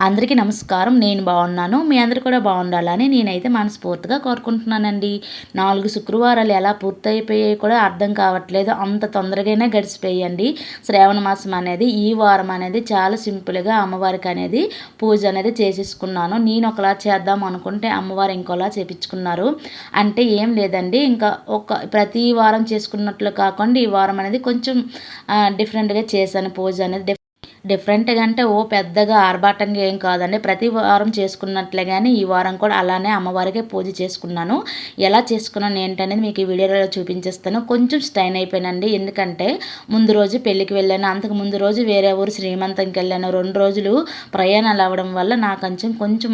అందరికీ నమస్కారం. నేను బాగున్నాను. మీ అందరు కూడా బాగుండాలని నేనైతే మనస్ఫూర్తిగా కోరుకుంటున్నానండి. నాలుగు శుక్రవారాలు ఎలా పూర్తయిపోయాయి కూడా అర్థం కావట్లేదు. అంత తొందరగానే గడిచిపోయండి. శ్రావణ మాసం అనేది ఈ వారం అనేది చాలా సింపుల్గా అమ్మవారికి అనేది పూజ అనేది చేసేసుకున్నాను. నేను ఒకలా చేద్దాం అనుకుంటే అమ్మవారు ఇంకోలా చేపించుకున్నారు. అంటే ఏం లేదండి. ఇంకా ఒక ప్రతి వారం చేసుకున్నట్లు కాకుండా ఈ వారం అనేది కొంచెం డిఫరెంట్గా చేశాను. పూజ అనేది డిఫరెంట్గా అంటే ఓ పెద్దగా ఆర్భాటంగా ఏం కాదండి. ప్రతి వారం చేసుకున్నట్లే కానీ ఈ వారం కూడా అలానే అమ్మవారికి పూజ చేసుకున్నాను. ఎలా చేసుకున్నాను ఏంటనేది మీకు ఈ వీడియోలో చూపించేస్తాను. కొంచెం స్టైన్ అయిపోయానండి. ఎందుకంటే ముందు రోజు పెళ్ళికి వెళ్ళాను. అంతకు ముందు రోజు వేరే ఊరు శ్రీమంతంకి వెళ్ళాను. రెండు రోజులు ప్రయాణాలు అవ్వడం వల్ల నాకు కొంచెం కొంచెం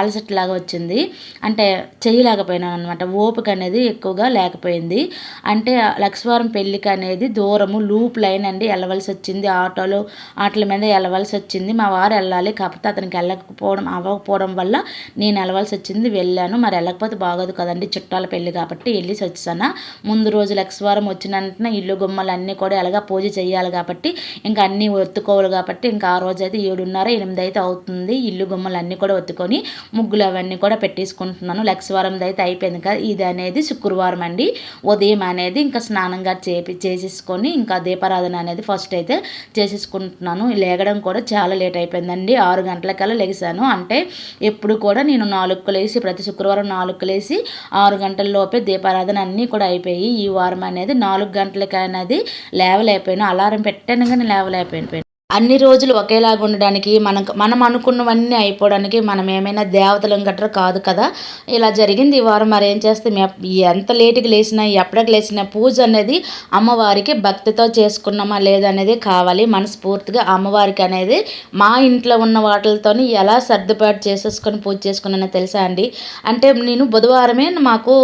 అలసట్లాగా వచ్చింది. అంటే చేయలేకపోయినాను అనమాట ఓపిక అనేది ఎక్కువగా లేకపోయింది. అంటే లక్ష్వారం పెళ్ళికి అనేది దూరము లూప్ లైన్ అండి. వెళ్ళవలసి వచ్చింది ఆటోలు ఆటో వాటి మీద వెళ్ళవలసి వచ్చింది. మా వారు వెళ్ళాలి కాకపోతే అతనికి వెళ్ళకపోవడం అవ్వకపోవడం వల్ల నేను వెళ్ళవలసి వచ్చింది. వెళ్ళాను. మరి వెళ్ళకపోతే బాగోదు కదండి. చుట్టాల పెళ్ళి కాబట్టి వెళ్ళి వచ్చాను ముందు రోజు లక్షవారం వచ్చిన వెంటనే ఇల్లు గుమ్మలు అన్నీ కూడా ఎలాగా పూజ చేయాలి కాబట్టి ఇంకా అన్నీ ఒత్తుకోవాలి కాబట్టి ఇంకా ఆ రోజు అయితే ఏడున్నర ఎనిమిది అయితే అవుతుంది. ఇల్లు గుమ్మలు అన్నీ కూడా ఒత్తుకొని ముగ్గులు అవన్నీ కూడా పెట్టేసుకుంటున్నాను. లక్షవారం అయితే అయిపోయింది కదా. ఇది అనేది శుక్రవారం అండి. ఉదయం అనేది ఇంకా స్నానంగా చేపి చేసేసుకొని ఇంకా దీపారాధన అనేది ఫస్ట్ అయితే చేసేసుకుంటున్నాను. లేగడం కూడా చాలా లేట్ అయిపోయిందండి. ఆరు గంటలకల్లా లెగిసాను అంటే ఎప్పుడు కూడా నేను నాలుగు లేసి ప్రతి శుక్రవారం నాలుగు లేసి ఆరు గంటల లోపే దీపారాధన అన్నీ కూడా అయిపోయి ఈ వారం అనేది నాలుగు గంటలకి అనేది లేవలేకపోయాను. అలారం పెట్టాను కానీ లేవలేకపోయాను. అన్ని రోజులు ఒకేలాగా ఉండడానికి మనకు మనం అనుకున్నవన్నీ అయిపోవడానికి మనం ఏమైనా దేవతలం గట్రా కాదు కదా. ఇలా జరిగింది ఈ వారం. మరి ఏం చేస్తే ఎంత లేటుకి లేచినా ఎప్పటికి లేచినా పూజ అనేది అమ్మవారికి భక్తితో చేసుకున్నామా లేదనేది కావాలి. మనస్ఫూర్తిగా అమ్మవారికి అనేది మా ఇంట్లో ఉన్న వాటితో ఎలా సర్దుబాటు చేసేసుకొని పూజ చేసుకున్నానో తెలుసా అండి? అంటే నేను బుధవారమే మాకు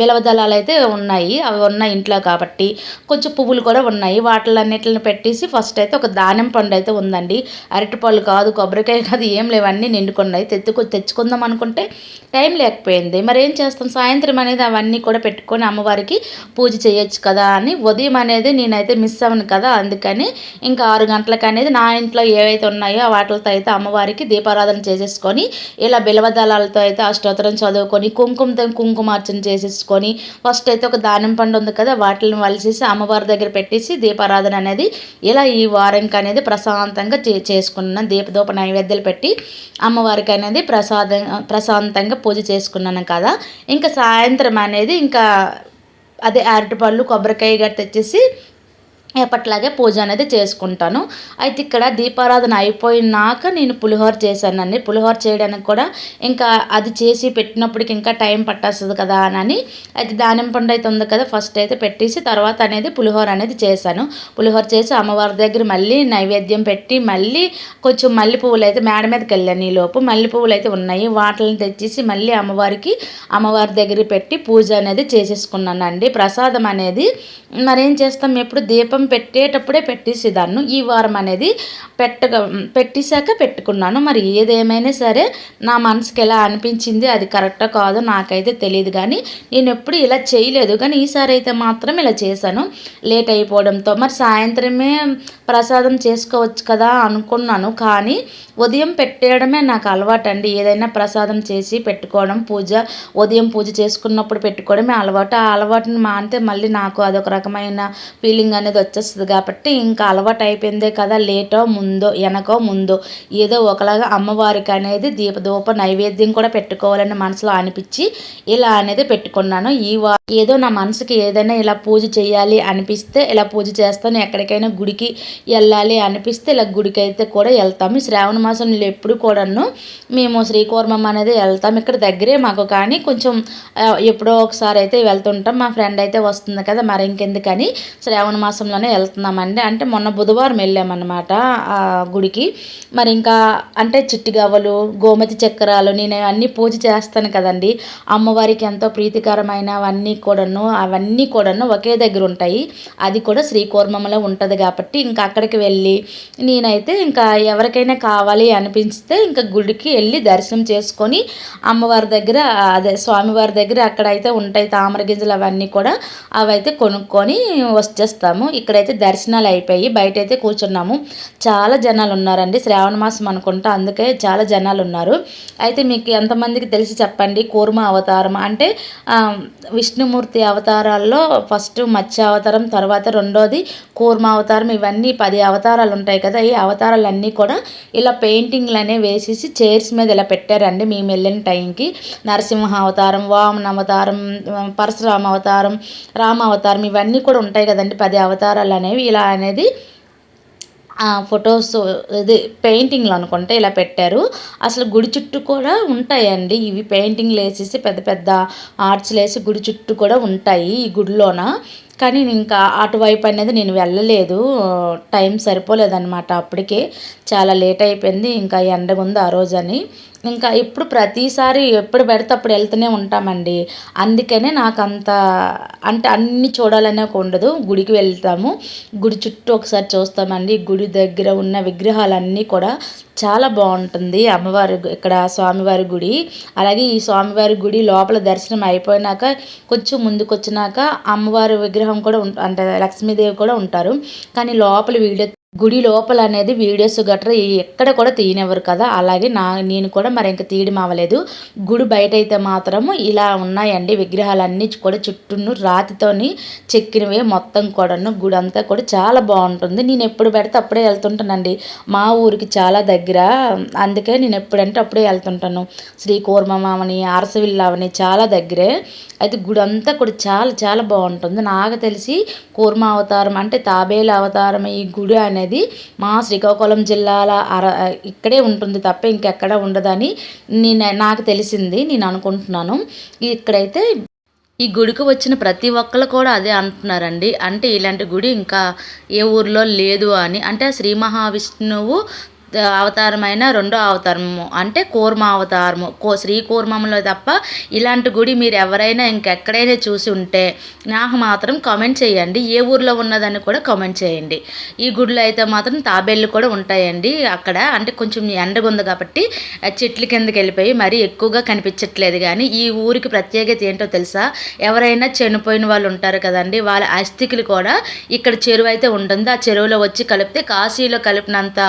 బిలవదళాలు అయితే ఉన్నాయి. అవి ఉన్నాయి ఇంట్లో కాబట్టి కొంచెం పువ్వులు కూడా ఉన్నాయి. వాటిలన్నిటిని పెట్టేసి ఫస్ట్ అయితే ఒక దానం పండు అయితే ఉందండి. అరటిపళ్ళు కాదు కొబ్బరికాయ కాదు ఏం లేవన్నీ నిండుకున్నాయి. తెచ్చుకు తెచ్చుకుందాం అనుకుంటే టైం లేకపోయింది. మరి ఏం చేస్తాం? సాయంత్రం అనేది అవన్నీ కూడా పెట్టుకొని అమ్మవారికి పూజ చేయొచ్చు కదా అని ఉదయం అనేది నేనైతే మిస్ అవ్వను కదా అందుకని ఇంకా ఆరు గంటలకు అనేది నా ఇంట్లో ఏవైతే ఉన్నాయో వాటితో అయితే అమ్మవారికి దీపారాధన చేసేసుకొని ఇలా బిలవదళాలతో అయితే అష్టోత్తరం చదువుకొని కుంకుమతో కుంకుమార్చన చేసేసుకొని ఫస్ట్ అయితే ఒక దానిమ్మ పండు ఉంది కదా వాటిని వలిసేసి అమ్మవారి దగ్గర పెట్టేసి దీపారాధన అనేది ఇలా ఈ వారంకి అనేది అనేది ప్రశాంతంగా చే చేసుకున్నాను దీపదూప నైవేద్యాలు పెట్టి అమ్మవారికి అనేది ప్రసాద ప్రశాంతంగా పూజ చేసుకున్నాను కదా. ఇంకా సాయంత్రం అనేది ఇంకా అదే అరటిపళ్ళు కొబ్బరికాయ గట్ట తెచ్చేసి ఎప్పట్లాగే పూజ అనేది చేసుకుంటాను. అయితే ఇక్కడ దీపారాధన అయిపోయినాక నేను పులిహోర చేశానండి. పులిహోర చేయడానికి కూడా ఇంకా అది చేసి పెట్టినప్పటికి ఇంకా టైం పట్టేస్తుంది కదా అని అయితే దానిమ్మ పండు అయితే ఉంది కదా ఫస్ట్ అయితే పెట్టేసి తర్వాత అనేది పులిహోర అనేది చేశాను. పులిహోర చేసి అమ్మవారి దగ్గర మళ్ళీ నైవేద్యం పెట్టి మళ్ళీ కొంచెం మల్లె పువ్వులు అయితే మేడ మీదకి వెళ్ళాను ఈ లోపు. మల్లె పువ్వులు అయితే ఉన్నాయి. వాటిని తెచ్చేసి మళ్ళీ అమ్మవారికి అమ్మవారి దగ్గర పెట్టి పూజ అనేది చేసేసుకున్నానండి. ప్రసాదం అనేది మరేం చేస్తాం? ఎప్పుడు దీపం పెట్టేటప్పుడే పెట్టేసేదాన్ని ఈ వారం అనేది పెట్టగా పెట్టేశాక పెట్టుకున్నాను. మరి ఏదేమైనా సరే నా మనసుకి ఎలా అనిపించింది అది కరెక్టా కాదో నాకైతే తెలియదు కానీ నేను ఎప్పుడు ఇలా చేయలేదు. కానీ ఈసారి అయితే మాత్రం ఇలా చేశాను. లేట్ అయిపోవడంతో. మరి సాయంత్రమే ప్రసాదం చేసుకోవచ్చు కదా అనుకున్నాను. కానీ ఉదయం పెట్టేయడమే నాకు అలవాటు అండి ఏదైనా ప్రసాదం చేసి పెట్టుకోవడం పూజ ఉదయం పూజ చేసుకున్నప్పుడు పెట్టుకోవడమే అలవాటు. ఆ అలవాటుని మానితే మళ్ళీ నాకు అదొక రకమైన ఫీలింగ్ అనేది వచ్చేస్తుంది కాబట్టి ఇంకా అలవాటు అయిపోయిందే కదా లేటో ముందో వెనకో ముందో. ఏదో ఒకలాగా అమ్మవారికి అనేది దీపదూప నైవేద్యం కూడా పెట్టుకోవాలని మనసులో అనిపించి ఇలా అనేది పెట్టుకున్నాను. ఈ వారం ఏదో నా మనసుకి ఏదైనా ఇలా పూజ చేయాలి అనిపిస్తే ఇలా పూజ చేస్తాను ఎక్కడికైనా గుడికి వెళ్ళాలి అనిపిస్తే ఇలా గుడికి అయితే కూడా వెళ్తాము శ్రావణ మాసంలో ఎప్పుడు కూడాను మేము శ్రీకూర్మం అనేది వెళ్తాము ఇక్కడ దగ్గరే మాకు కానీ కొంచెం ఎప్పుడో ఒకసారి అయితే వెళ్తుంటాం. మా ఫ్రెండ్ అయితే వస్తుంది కదా మరి ఇంకెందుకని శ్రావణ మాసంలోనే వెళ్తున్నామండి. అంటే మొన్న బుధవారం వెళ్ళామన్నమాట ఆ గుడికి. మరి ఇంకా అంటే చిట్టిగవ్వలు గోమతి చక్రాలు నేను అన్నీ పూజ చేస్తాను కదండి. అమ్మవారికి ఎంతో ప్రీతికరమైనవన్నీ కూడాను అవన్నీ కూడాను ఒకే దగ్గర ఉంటాయి. అది కూడా శ్రీకూర్మంలో ఉంటుంది కాబట్టి ఇంకా అక్కడికి వెళ్ళి నేనైతే ఇంకా ఎవరికైనా కావాలి అనిపిస్తే ఇంకా గుడికి వెళ్ళి దర్శనం చేసుకొని అమ్మవారి దగ్గర అదే స్వామివారి దగ్గర అక్కడైతే ఉంటాయి తామర గింజలు అవన్నీ కూడా అవైతే కొనుక్కొని వచ్చేస్తాము. ఇక్కడైతే దర్శనాలు అయిపోయి బయట అయితే కూర్చున్నాము. చాలా జనాలు ఉన్నారండి. శ్రావణ మాసం అనుకుంటా అందుకే చాలా జనాలు ఉన్నారు. అయితే మీకు ఎంతమందికి తెలిసి చెప్పండి? కూర్మ అవతారం అంటే విష్ణుమూర్తి అవతారాల్లో ఫస్ట్ మత్స్య అవతారం తర్వాత రెండోది కూర్మ అవతారం. ఇవన్నీ పది అవతారాలు ఉంటాయి కదా ఈ అవతారాలన్నీ కూడా ఇలా పెయింటింగ్లు అనేవి వేసేసి చైర్స్ మీద ఇలా పెట్టారండి మేము వెళ్ళిన టైంకి. నరసింహ అవతారం వామన అవతారం పరశురామ అవతారం రామ అవతారం ఇవన్నీ కూడా ఉంటాయి కదండి పది అవతారాలు అనేవి. ఇలా అనేది ఫొటోస్ ఇది పెయింటింగ్లు అనుకుంటే ఇలా పెట్టారు. అసలు గుడి చుట్టూ కూడా ఉంటాయండి. ఇవి పెయింటింగ్లు వేసేసి పెద్ద పెద్ద ఆర్చ్లు వేసి గుడి చుట్టూ కూడా ఉంటాయి ఈ గుడిలోన. కానీ ఇంకా అటువైపు అనేది నేను వెళ్ళలేదు. టైం సరిపోలేదన్నమాట అప్పటికే. చాలా లేట్ అయిపోయింది. ఇంకా ఎండగా ఉంది ఆ రోజని. ఇంకా ఇప్పుడు ప్రతిసారి ఎప్పుడు పెడితే అప్పుడు వెళ్తూనే ఉంటామండి. అందుకనే నాకు అంత అంటే అన్నీ చూడాలనే ఉండదు. గుడికి వెళ్తాము. గుడి చుట్టూ ఒకసారి చూస్తామండి. గుడి దగ్గర ఉన్న విగ్రహాలన్నీ కూడా చాలా బాగుంటుంది అమ్మవారి ఇక్కడ స్వామివారి గుడి. అలాగే ఈ స్వామివారి గుడి లోపల దర్శనం అయిపోయినాక కొంచెం ముందుకు వచ్చినాక అమ్మవారి విగ్రహం కూడా అంటే లక్ష్మీదేవి కూడా ఉంటారు. కానీ లోపల వీడియో గుడి లోపల అనేది వీడియోస్ గట్రా ఎక్కడ కూడా తీయనివ్వరు కదా. అలాగే నా నేను కూడా మరి ఇంకా తీయడం అవ్వలేదు. గుడి బయట అయితే మాత్రము ఇలా ఉన్నాయండి విగ్రహాలన్నీ కూడా చుట్టూ రాతితోని చెక్కినవే మొత్తం కూడాను. గుడి అంతా కూడా చాలా బాగుంటుంది. నేను ఎప్పుడు పెడితే అప్పుడే వెళ్తుంటానండి. మా ఊరికి చాలా దగ్గర. అందుకే నేను ఎప్పుడంటే అప్పుడే వెళ్తుంటాను. శ్రీ కూర్మమామని అరసవిల్లావని చాలా దగ్గరే. అయితే గుడి అంతా కూడా చాలా చాలా బాగుంటుంది. నాకు తెలిసి కూర్మ అవతారం అంటే తాబేలు అవతారం ఈ గుడి అనేది మా శ్రీకాకుళం జిల్లాల అర ఇక్కడే ఉంటుంది తప్ప ఇంకెక్కడ ఉండదని నేను నాకు తెలిసింది నేను అనుకుంటున్నాను. ఇక్కడైతే ఈ గుడికి వచ్చిన ప్రతి ఒక్కరు కూడా అదే అంటున్నారండి. అంటే ఇలాంటి గుడి ఇంకా ఏ ఊర్లో లేదు అని. అంటే శ్రీ మహావిష్ణువు అవతారమైన రెండో అవతారము అంటే కూర్మ అవతారము కో శ్రీ కూర్మంలో తప్ప ఇలాంటి గుడి మీరు ఎవరైనా ఇంకెక్కడైనా చూసి ఉంటే నాకు మాత్రం కామెంట్ చేయండి. ఏ ఊర్లో ఉన్నదని కూడా కామెంట్ చేయండి. ఈ గుడిలో అయితే మాత్రం తాబేళ్ళు కూడా ఉంటాయండి. అక్కడ అంటే కొంచెం ఎండగా ఉంది కాబట్టి చెట్ల కిందకి వెళ్ళిపోయి మరీ ఎక్కువగా కనిపించట్లేదు కానీ ఈ ఊరికి ప్రత్యేకత ఏంటో తెలుసా? ఎవరైనా చనిపోయిన వాళ్ళు ఉంటారు కదండి. వాళ్ళ అస్థికులు కూడా ఇక్కడ చెరువు అయితే ఉంటుంది. ఆ చెరువులో వచ్చి కలిపితే కాశీలో కలిపినంత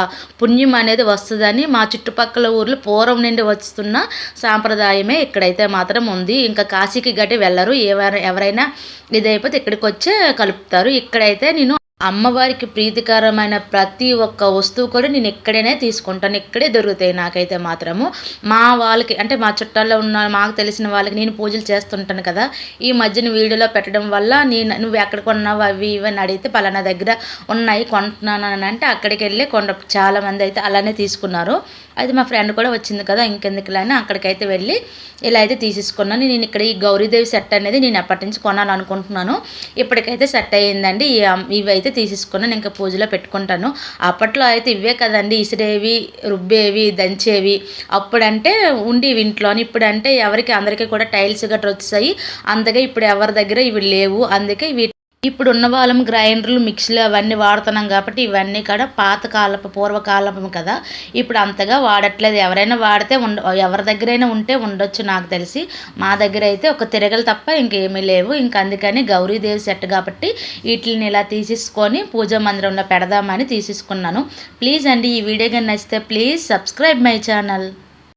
పుణ్యం అనేది వస్తుందని మా చుట్టుపక్కల ఊర్లు పూర్వం నుండి వస్తున్న సాంప్రదాయమే. ఇక్కడైతే మాత్రం ఉంది. ఇంకా కాశీకి గట్టి వెళ్ళరు. ఎవరైనా ఎవరైనా ఇదైపోతే ఇక్కడికి వచ్చే కలుపుతారు. ఇక్కడైతే నేను అమ్మవారికి ప్రీతికరమైన ప్రతి ఒక్క వస్తువు కూడా నేను ఎక్కడైనా తీసుకుంటాను. ఇక్కడే దొరుకుతాయి నాకైతే మాత్రము. మా వాళ్ళకి అంటే మా చుట్టాల్లో ఉన్న మాకు తెలిసిన వాళ్ళకి నేను పూజలు చేస్తుంటాను కదా. ఈ మధ్యన వీడియోలో పెట్టడం వల్ల నేను నువ్వు ఎక్కడ కొన్నావు అవి ఇవి అని అడిగితే పలానా దగ్గర ఉన్నాయి కొంటున్నాను అని అంటే అక్కడికి వెళ్ళి కొండ చాలామంది అయితే అలానే తీసుకున్నారు. అయితే మా ఫ్రెండ్ కూడా వచ్చింది కదా ఇంకెందుకులా అని అక్కడికైతే వెళ్ళి ఇలా అయితే తీసేసుకున్నాను. నేను ఇక్కడ ఈ గౌరీదేవి సెట్ అనేది నేను ఎప్పటి నుంచి కొనాలనుకుంటున్నాను. ఇప్పటికైతే సెట్ అయ్యిందండి. ఇవి అయితే తీసేసుకున్నాను ఇంకా పూజలో పెట్టుకుంటాను. అప్పట్లో అయితే ఇవే కదండి ఇసిరేవి రుబ్బేవి దంచేవి. అప్పుడంటే ఉండేవి ఇంట్లోని. ఇప్పుడంటే ఎవరికి అందరికీ కూడా టైల్స్ గట్రా వచ్చాయి అందుకే ఇప్పుడు ఎవరి దగ్గర ఇవి లేవు. అందుకే వీటి ఇప్పుడు ఉన్న వాళ్ళం గ్రైండర్లు మిక్సీలు అవన్నీ వాడుతున్నాం కాబట్టి ఇవన్నీ కూడా పాతకాలపు పూర్వకాలపు కదా. ఇప్పుడు అంతగా వాడట్లేదు. ఎవరైనా వాడితే ఉండ ఎవరి దగ్గరైనా ఉంటే ఉండొచ్చు నాకు తెలిసి. మా దగ్గర అయితే ఒక తిరగలు తప్ప ఇంకేమీ లేవు. ఇంక అందుకని గౌరీదేవి సెట్ కాబట్టి వీటిని ఇలా తీసేసుకొని పూజా మందిరంలో పెడదామని తీసేసుకున్నాను. ప్లీజ్ అండి ఈ వీడియో కానీ నచ్చితే ప్లీజ్ సబ్స్క్రైబ్ మై ఛానల్.